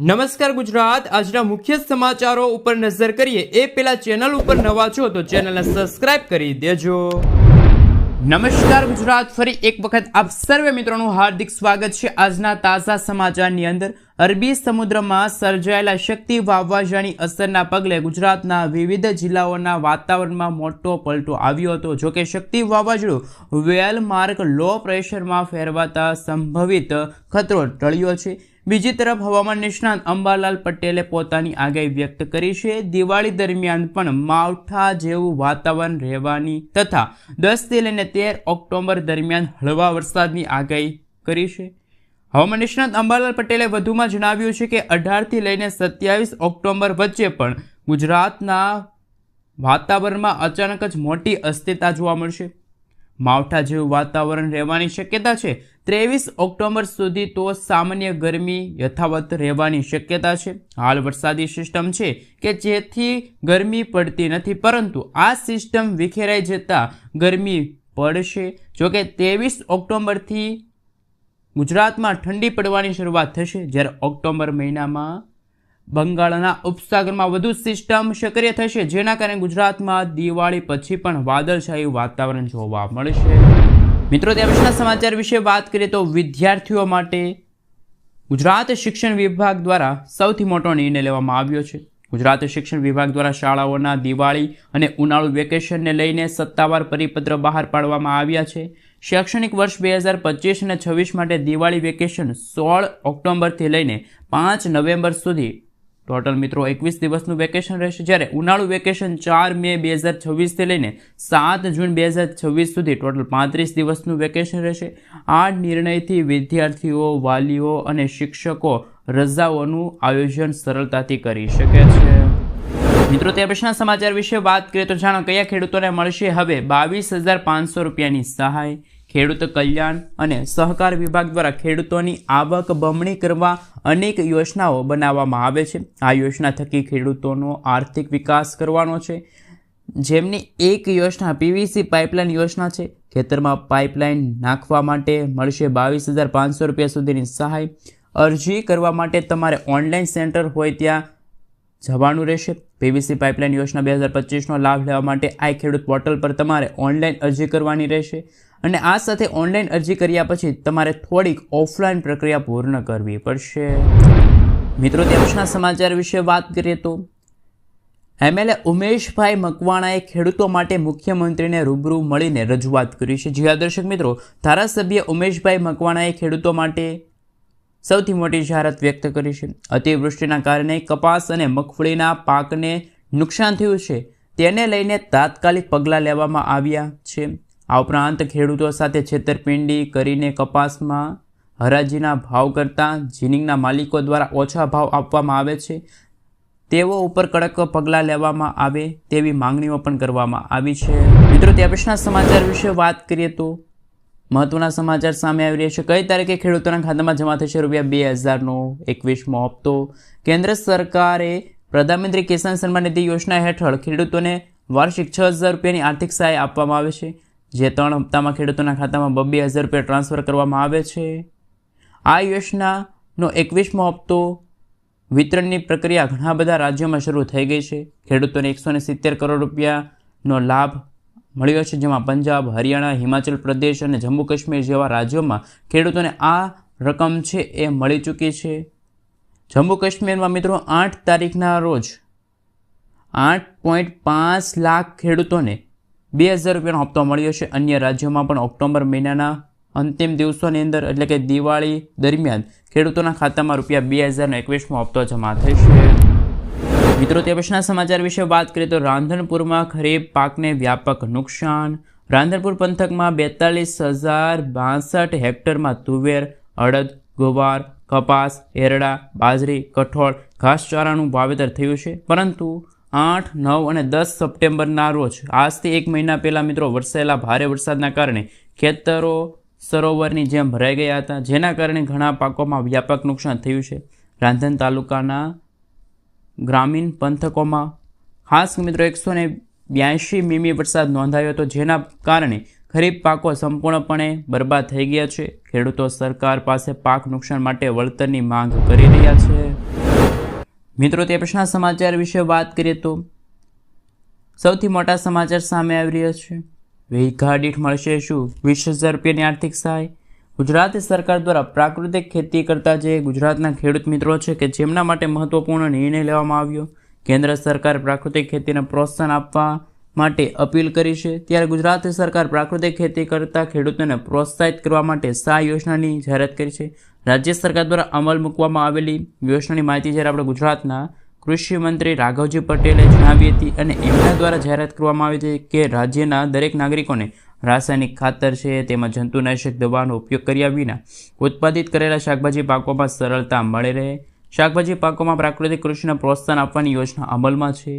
નમસ્કાર ગુજરાત. આજના મુખ્ય સમાચારો ઉપર નજર કરીએ. એ પેલા ચેનલ ઉપર નવા છો તો ચેનલને સબસ્ક્રાઇબ કરી દેજો. નમસ્કાર ગુજરાત. ફરી એક વખત આપ સર્વે મિત્રોનું હાર્દિક સ્વાગત છે. આજના તાજા સમાચારની અંદર અરબી સમુદ્રમાં સર્જાયેલા શક્તિ વાવાઝોડાની અસરના પગલે ગુજરાતના વિવિધ જિલ્લાઓના વાતાવરણમાં મોટો પલટો આવ્યો હતો. જોકે શક્તિ વાવાઝોડું વેલ માર્ક લો પ્રેશરમાં ફેરવાતા સંભવિત ખતરો ટળ્યો છે. બીજી તરફ હવામાન નિષ્ણાંત અંબાલાલ પટેલે પોતાની આગાહી વ્યક્ત કરી છે. દિવાળી દરમિયાન પણ માવઠા જેવું વાતાવરણ રહેવાની તથા દસથી લઈને તેર ઓક્ટોબર દરમિયાન હળવા વરસાદની આગાહી કરી છે. હવામાન નિષ્ણાંત અંબાલાલ પટેલે વધુમાં જણાવ્યું છે કે અઢારથી લઈને સત્યાવીસ ઓક્ટોબર વચ્ચે પણ ગુજરાતના વાતાવરણમાં અચાનક જ મોટી અસ્થિરતા જોવા મળશે. માવઠા જેવું વાતાવરણ રહેવાની શક્યતા છે. ત્રેવીસ ઓક્ટોબર સુધી તો સામાન્ય ગરમી યથાવત રહેવાની શક્યતા છે. હાલ વરસાદી સિસ્ટમ છે કે જેથી ગરમી પડતી નથી, પરંતુ આ સિસ્ટમ વિખેરાઈ જતાં ગરમી પડશે. જોકે ત્રેવીસ ઓક્ટોબરથી ગુજરાતમાં ઠંડી પડવાની શરૂઆત થશે. જ્યારે ઓક્ટોબર મહિનામાં બંગાળના ઉપસાગરમાં વધુ સિસ્ટમ સક્રિય થશે, જેના કારણે ગુજરાતમાં દિવાળી પછી પણ વાદળછાયું વાતાવરણ જોવા મળશે. મિત્રો પછીના સમાચાર વિશે વાત કરીએ તો વિદ્યાર્થીઓ માટે ગુજરાત શિક્ષણ વિભાગ દ્વારા સૌથી મોટો નિર્ણય લેવામાં આવ્યો છે. ગુજરાત શિક્ષણ વિભાગ દ્વારા શાળાઓના દિવાળી અને ઉનાળુ વેકેશનને લઈને સત્તાવાર પરિપત્ર બહાર પાડવામાં આવ્યા છે. શૈક્ષણિક વર્ષ બે હજાર પચીસ અને છવ્વીસ માટે દિવાળી વેકેશન સોળ ઓક્ટોબરથી લઈને પાંચ નવેમ્બર સુધી ટોટલ મિત્રો, એકવીસ દિવસનું વેકેશન રહેશે જ્યારે ઉનાળુ વેકેશન ચાર મે બે હજાર છવ્વીસથી લઈને સાત જૂન બે હજાર છવ્વીસ સુધી ટોટલ પાંત્રીસ દિવસનું વેકેશન રહેશે. આ નિર્ણયથી વિદ્યાર્થીઓ, વાલીઓ અને શિક્ષકો રજાઓનું આયોજન સરળતાથી કરી શકે છે. મિત્રો, તે પછીના સમાચાર વિશે વાત કરીએ તો જાણો, કયા ખેડૂતોને મળશે હવે બાવીસ હજાર પાંચસો રૂપિયાની સહાય? ખેડૂત કલ્યાણ અને સહકાર વિભાગ દ્વારા ખેડૂતોની આવક બમણી કરવા અનેક યોજનાઓ બનાવવામાં આવે છે. આ યોજના થકી ખેડૂતોનો આર્થિક વિકાસ કરવાનો છે. જેમની એક યોજના પીવીસી પાઇપલાઇન યોજના છે. ખેતરમાં પાઇપલાઇન નાખવા માટે મળશે બાવીસ હજાર પાંચસો રૂપિયા સુધીની સહાય. અરજી કરવા માટે તમારે ઓનલાઈન સેન્ટર હોય ત્યાં જવાનું રહેશે. પીવીસી પાઇપલાઇન યોજના બે હજાર પચીસનો લાભ લેવા માટે આ ખેડૂત પોર્ટલ પર તમારે ઓનલાઈન અરજી કરવાની રહેશે. અને આ સાથે ઓનલાઈન અરજી કર્યા પછી તમારે થોડીક ઓફલાઈન પ્રક્રિયા પૂર્ણ કરવી પડશે. મિત્રો ત્યાં સમાચાર વિશે વાત કરીએ તો એમએલએ ઉમેશભાઈ મકવાણાએ ખેડૂતો માટે મુખ્યમંત્રીને રૂબરૂ મળીને રજૂઆત કરી છે. જી દર્શક મિત્રો, ધારાસભ્ય ઉમેશભાઈ મકવાણાએ ખેડૂતો માટે સૌથી મોટી જાહેરાત વ્યક્ત કરી છે. અતિવૃષ્ટિના કારણે કપાસ અને મગફળીના પાકને નુકસાન થયું છે. તેને લઈને તાત્કાલિક પગલાં લેવામાં આવ્યા છે. આ ઉપરાંત ખેડૂતો સાથે છેતરપિંડી કરીને કપાસમાં હરાજીના ભાવ કરતાં જીનિંગના માલિકો દ્વારા ઓછા ભાવ આપવામાં આવે છે. તેઓ ઉપર કડક પગલાં લેવામાં આવે તેવી માંગણીઓ પણ કરવામાં આવી છે. મિત્રો ત્યાં પછીના સમાચાર વિશે વાત કરીએ તો મહત્વના સમાચાર સામે આવી રહ્યા છે. કઈ તારીખે ખેડૂતોના ખાતામાં જમા થશે? રૂપિયા બે હજારનો એકવીસમો હપ્તો. કેન્દ્ર સરકારે પ્રધાનમંત્રી કિસાન સન્માન નિધિ યોજના હેઠળ ખેડૂતોને વાર્ષિક છ હજાર રૂપિયાની આર્થિક સહાય આપવામાં આવે છે. જે ત્રણ હપ્તામાં ખેડૂતોના ખાતામાં બબ્બે હજાર રૂપિયા ટ્રાન્સફર કરવામાં આવે છે. આ યોજનાનો એકવીસમો હપ્તો વિતરણની પ્રક્રિયા ઘણા બધા રાજ્યોમાં શરૂ થઈ ગઈ છે. ખેડૂતોને એકસો સિત્તેર કરોડ રૂપિયાનો લાભ મળ્યો છે, જેમાં પંજાબ, હરિયાણા, હિમાચલ પ્રદેશ અને જમ્મુ કાશ્મીર જેવા રાજ્યોમાં ખેડૂતોને આ રકમ છે એ મળી ચૂકી છે. જમ્મુ કાશ્મીરમાં મિત્રો આઠ તારીખના રોજ આઠ પોઈન્ટ પાંચ લાખ ખેડૂતોને બે હજાર રૂપિયાનો હપ્તો મળ્યો છે. અન્ય રાજ્યોમાં પણ ઓક્ટોબર મહિનાના અંતિમ દિવસોની અંદર, એટલે કે દિવાળી દરમિયાન, ખેડૂતોના ખાતામાં રૂપિયા બે હજારનો એકવીસમો હપ્તો જમા થશે મિત્રો, તે પછીના સમાચાર વિશે વાત કરીએ તો રાંધણપુરમાં ખરીફ પાકને વ્યાપક નુકસાન. રાંધણપુર પંથકમાં બેતાલીસ હજાર બાસઠ હેક્ટરમાં તુવેર, અડદ, ગુવાર, કપાસ, એરડા, બાજરી, કઠોળ, ઘાસચારાનું વાવેતર થયું છે. પરંતુ આઠ, નવ અને દસ સપ્ટેમ્બરના રોજ. આજથી એક મહિના પહેલાં મિત્રો વરસાયેલા ભારે વરસાદના કારણે ખેતરો, સરોવરની જેમ ભરાઈ ગયા હતા, જેના કારણે ઘણા પાકોમાં વ્યાપક નુકસાન થયું છે. રાંધણ તાલુકાના ગ્રામીણ પંથકોમાં ખાસ મિત્રો એકસો ને બ્યાસી મીમી વરસાદ નોંધાયો હતો, જેના કારણે ખરીફ પાકો સંપૂર્ણપણે બરબાદ થઈ ગયા છે. ખેડૂતો સરકાર પાસે પાક નુકસાન માટે વળતરની માંગ કરી રહ્યા છે. મિત્રો, તે સમાચાર વિશે વાત કરીએ તો સૌથી મોટા સમાચાર સામે આવી રહ્યા છે. વીઘા દીઠ મળશે શું? વીસ હજાર રૂપિયાની આર્થિક સહાય? ગુજરાત સરકાર દ્વારા પ્રાકૃતિક ખેતી કરતા જે ગુજરાતના ખેડૂત મિત્રો છે કે જેમના માટે મહત્વપૂર્ણ નિર્ણય લેવામાં આવ્યો, કેન્દ્ર સરકાર પ્રાકૃતિક ખેતીને પ્રોત્સાહન આપવા માટે અપીલ કરી છે. ત્યારે ગુજરાત સરકાર પ્રાકૃતિક ખેતી કરતા ખેડૂતોને પ્રોત્સાહિત કરવા માટે સા યોજનાની જાહેરાત કરી છે. રાજ્ય સરકાર દ્વારા અમલ મૂકવામાં આવેલી યોજનાની માહિતી જ્યારે આપણે ગુજરાતના કૃષિ મંત્રી રાઘવજી પટેલે જણાવી હતી અને એમના દ્વારા જાહેરાત કરવામાં આવી હતી કે રાજ્યના દરેક નાગરિકોને રાસાયણિક ખાતર છે, તેમાં જંતુનાશક દવાનો ઉપયોગ કર્યા વિના ઉત્પાદિત કરેલા શાકભાજી પાકોમાં સરળતા મળે રહે. શાકભાજી પાકોમાં પ્રાકૃતિક કૃષિને પ્રોત્સાહન આપવાની યોજના અમલમાં છે.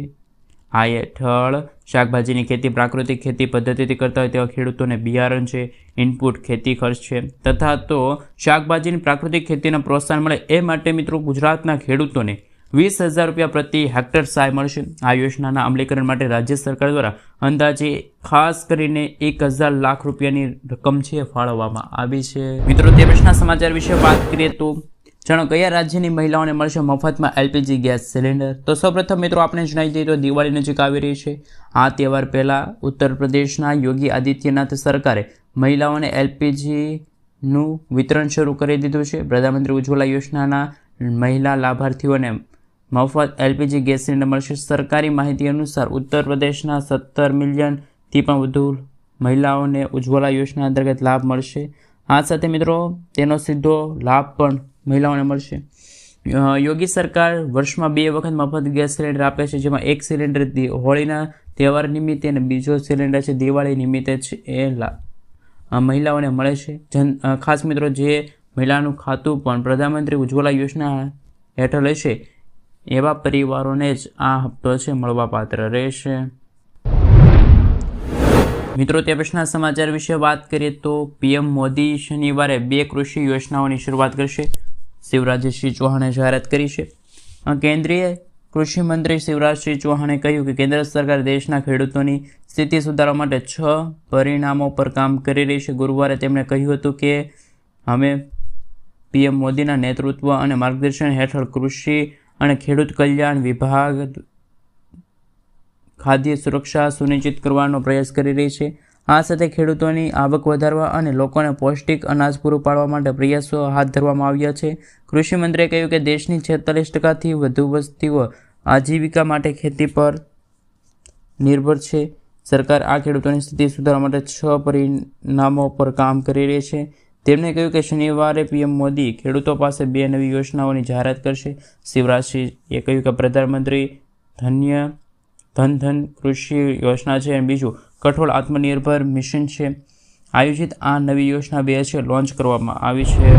આ હેઠળ શાકભાજીની ખેતી પ્રાકૃતિક ખેતી પદ્ધતિથી કરતા હોય તેવા ખેડૂતોને બિયારણ છે ઇનપુટ ખેતી ખર્ચ છે. તથા તો શાકભાજીની પ્રાકૃતિક ખેતીને પ્રોત્સાહન મળે એ માટે મિત્રો ગુજરાતના ખેડૂતોને વીસ હજાર રૂપિયા પ્રતિ હેક્ટર સહાય મળશે. આ યોજનાના અમલીકરણ માટે રાજ્ય સરકાર દ્વારા અંદાજે ખાસ કરીને એક હજાર લાખ રૂપિયાની રકમ છે ફાળવવામાં આવી છે. મિત્રો, તે પછીના સમાચાર વિશે વાત કરીએ તો જાણો કયા રાજ્યની મહિલાઓને મળશે મફતમાં એલપીજી ગેસ સિલિન્ડર? તો સૌપ્રથમ મિત્રો આપણે જણાવી દઈએ તો દિવાળી નજીક આવી રહી છે. આ તહેવાર પહેલાં ઉત્તર પ્રદેશના યોગી આદિત્યનાથ સરકારે મહિલાઓને એલપીજીનું વિતરણ શરૂ કરી દીધું છે. પ્રધાનમંત્રી ઉજ્જવલા યોજનાના મહિલા લાભાર્થીઓને મફત એલપીજી ગેસ સિલિન્ડર મળશે. સરકારી માહિતી અનુસાર ઉત્તર પ્રદેશના સત્તર મિલિયનથી પણ વધુ મહિલાઓને ઉજ્જવલા યોજના અંતર્ગત લાભ મળશે. આ સાથે મિત્રો તેનો સીધો લાભ પણ મહિલાઓને મળશે. યોગી સરકાર વર્ષમાં બે વખત મફત ગેસ સિલિન્ડર આપે છે, જેમાં એક સિલિન્ડર હોળીના તહેવાર નિમિત્તે અને બીજો સિલિન્ડર છે દિવાળી નિમિત્તે છે એ મહિલાઓને મળે છે. જન ખાસ મિત્રો, જે મહિલાનું ખાતું પણ પ્રધાનમંત્રી ઉજ્જવલા યોજના હેઠળ હશે, એવા પરિવારોને જ આ હપ્તો છે મળવાપાત્ર રહેશે. મિત્રો, તે પછીના સમાચાર વિશે વાત કરીએ તો પીએમ મોદી શનિવારે બે કૃષિ યોજનાઓની શરૂઆત કરશે. શિવરાજસિંહ ચૌહાણે જાહેરાત કરી છે. કેન્દ્રીય કૃષિ મંત્રી શિવરાજસિંહ ચૌહાણે કહ્યું કે કેન્દ્ર સરકાર દેશના ખેડૂતોની સ્થિતિ સુધારવા માટે છ પરિણામો પર કામ કરી રહી છે. ગુરુવારે તેમણે કહ્યું હતું કે અમે પીએમ મોદીના નેતૃત્વ અને માર્ગદર્શન હેઠળ કૃષિ અને ખેડૂત કલ્યાણ વિભાગ ખાદ્ય સુરક્ષા સુનિશ્ચિત કરવાનો પ્રયાસ કરી રહી છે. આ સાથે ખેડૂતોની આવક વધારવા અને લોકોને પૌષ્ટિક અનાજ પૂરું પાડવા માટે પ્રયાસો હાથ ધરવામાં આવ્યા છે. કૃષિમંત્રીએ કહ્યું કે દેશની છેતાલીસ ટકાથી વધુ વસ્તીઓ આજીવિકા માટે ખેતી પર નિર્ભર છે. સરકાર આ ખેડૂતોની સ્થિતિ સુધારવા માટે છ પરિણામો પર કામ કરી રહી છે. તેમણે કહ્યું કે શનિવારે પીએમ મોદી ખેડૂતો પાસે બે નવી યોજનાઓની જાહેરાત કરશે. શિવરાજસિંહે કહ્યું કે પ્રધાનમંત્રી ધન્ય ધન ધન કૃષિ યોજના છે અને બીજું કઠોળ આત્મનિર્ભર મિશન છે. આયોજિત આ નવી યોજના બે છે લોન્ચ કરવામાં આવી છે.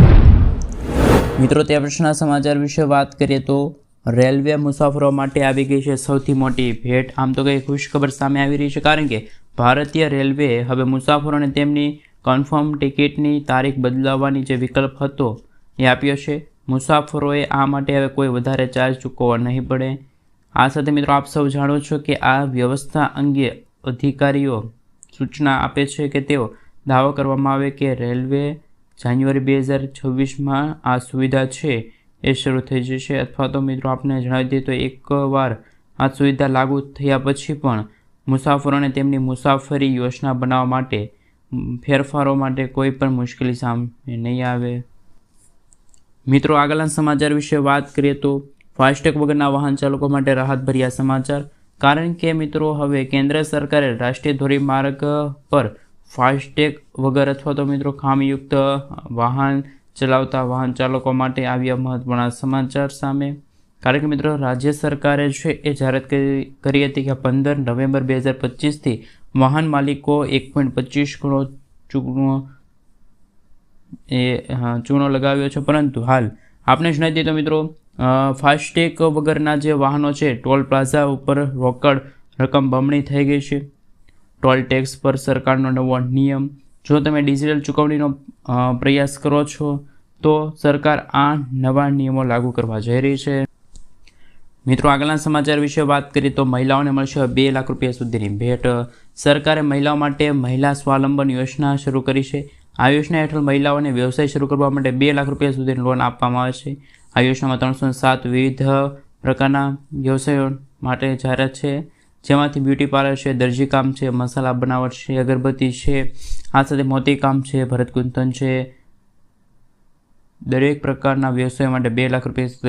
મિત્રો, તે પ્રશ્નના સમાચાર વિશે વાત કરીએ તો રેલવે મુસાફરો માટે આવી ગઈ છે સૌથી મોટી ભેટ. આમ તો કંઈ ખુશખબર સામે આવી રહી છે, કારણ કે ભારતીય રેલવે હવે મુસાફરોને તેમની કન્ફર્મ ટિકિટની તારીખ બદલાવવાની જે વિકલ્પ હતો એ આપ્યો છે. મુસાફરોએ આ માટે હવે કોઈ વધારે ચાર્જ ચૂકવવા નહીં પડે. આ સાથે મિત્રો, આપ સૌ જાણો છો કે આ વ્યવસ્થા અંગે અધિકારીઓ સૂચના આપે છે કે તેઓ દાવો કરવામાં આવે કે રેલવે જાન્યુઆરી બે હજાર છવ્વીસમાં આ સુવિધા છે એ શરૂ થઈ જશે. અથવા તો મિત્રો આપને જણાવી દઈએ તો એકવાર આ સુવિધા લાગુ થયા પછી પણ મુસાફરોને તેમની મુસાફરી યોજના બનાવવા માટે, ફેરફારો માટે કોઈ પણ મુશ્કેલી સામે નહીં આવે. મિત્રો આગળના સમાચાર વિશે વાત કરીએ તો ફાસ્ટેગ વગરના વાહન ચાલકો માટે રાહતભર્યા સમાચાર. કારણ કે મિત્રો, હવે કેન્દ્ર સરકારે રાષ્ટ્રીય ધોરીમાર્ગ પર ફાસ્ટેગ વગર અથવા તો મિત્રો ખામીયુક્ત વાહન ચલાવતા વાહન ચાલકો માટે આવ્યા મહત્વના સમાચાર સામે. કારણ કે મિત્રો, રાજ્ય સરકારે છે એ જાહેરાત કરી હતી કે પંદર નવેમ્બર બે હજાર પચીસથી વાહન માલિકો એક પોઈન્ટ પચીસ ગણો ચૂકણો એ ચૂનો લગાવ્યો છે. પરંતુ હાલ આપણે જણાવી દઈએ તો મિત્રો ફાસ્ટેગ વગરના જે વાહનો છે, ટોલ પ્લાઝા ઉપર રોકડ રકમ બમણી થઈ ગઈ છે. ટોલ ટેક્સ પર સરકારનો નવો નિયમ. જો તમે ડિજિટલ ચૂકવણીનો પ્રયાસ કરો છો, તો સરકાર આ નવા નિયમો લાગુ કરવા જઈ રહી છે. મિત્રો, આગળના સમાચાર વિશે વાત કરીએ તો મહિલાઓને મળશે બે લાખ રૂપિયા સુધીની ભેટ. સરકારે મહિલાઓ માટે મહિલા સ્વાવલંબન યોજના શરૂ કરી છે. આ યોજના હેઠળ મહિલાઓને વ્યવસાય શરૂ કરવા માટે બે લાખ રૂપિયા સુધીની લોન આપવામાં આવે છે. આ યોજનામાં ત્રણસો સાત વિવિધ પ્રકારના વ્યવસાયો માટે જાહેરાત છે. જેમાંથી બ્યુટી પાર્લર છે દરજીકામ છે, મસાલા બનાવટ છે, અગરબત્તી છે, આ સાથે મોતીકામ છે ભરતગુંથન છે. દરેક પ્રકારના વ્યવસાય માટે બે લાખ રૂપિયા